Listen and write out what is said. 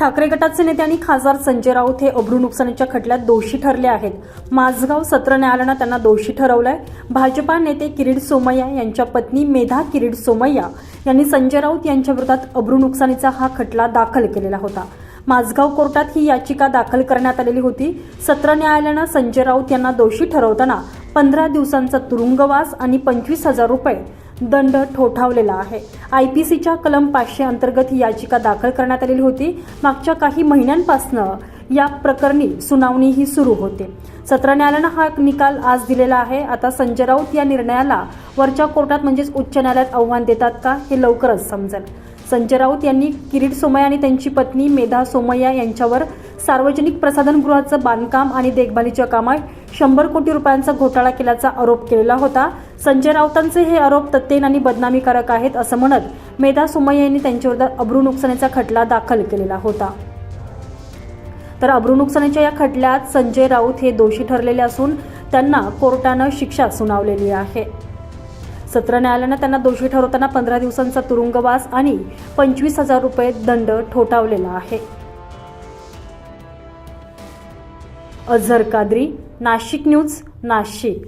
ठाकरे गटाचे नेते आणि खासदार संजय राऊत हे अब्रू नुकसानीच्या खटल्यात दोषी ठरले आहेत. माझगाव सत्र न्यायालयानं त्यांना दोषी ठरवलंय. भाजपा नेते किरीट सोमय्या यांच्या पत्नी मेधा किरीट सोमय्या यांनी संजय राऊत यांच्या विरोधात अब्रू नुकसानीचा हा खटला दाखल केलेला होता. माझगाव कोर्टात ही याचिका दाखल करण्यात आलेली होती. सत्र न्यायालयानं संजय राऊत यांना दोषी ठरवताना पंधरा दिवसांचा तुरुंगवास आणि पंचवीस हजार रुपये दंड ठोठावलेला आहे. आय पी सीच्या कलम पाचशे अंतर्गत ही याचिका दाखल करण्यात आलेली होती. मागच्या काही महिन्यांपासनं या प्रकरणी सुनावणी ही सुरू होते. सत्र न्यायालयानं हा निकाल आज दिलेला आहे. आता संजय राऊत या निर्णयाला वरच्या कोर्टात म्हणजेच उच्च न्यायालयात आव्हान देतात का हे लवकरच समजेल. संजय राऊत यांनी किरीट सोमय्या आणि त्यांची पत्नी मेधा सोमय्या यांच्यावर सार्वजनिक प्रसाधनगृहाचं बांधकाम आणि देखभालीच्या कामात शंभर कोटी रुपयांचा घोटाळा केल्याचा आरोप केलेला होता. संजय राऊतांचे हे आरोप तत्तेन आणि बदनामीकारक आहेत असं म्हणत मेधा सोमय्या यांनी त्यांच्यावर अब्रू नुकसानीचा खटला दाखल केलेला होता. तर अब्रू नुकसानीच्या या खटल्यात संजय राऊत हे दोषी ठरलेले असून त्यांना कोर्टानं शिक्षा सुनावलेली आहे. सत्र न्यायालयानं त्यांना दोषी ठरवताना पंधरा दिवसांचा तुरुंगवास आणि पंचवीस हजार रुपये दंड ठोठावलेला आहे. अझर कादरी नाशिक न्यूज नाशिक.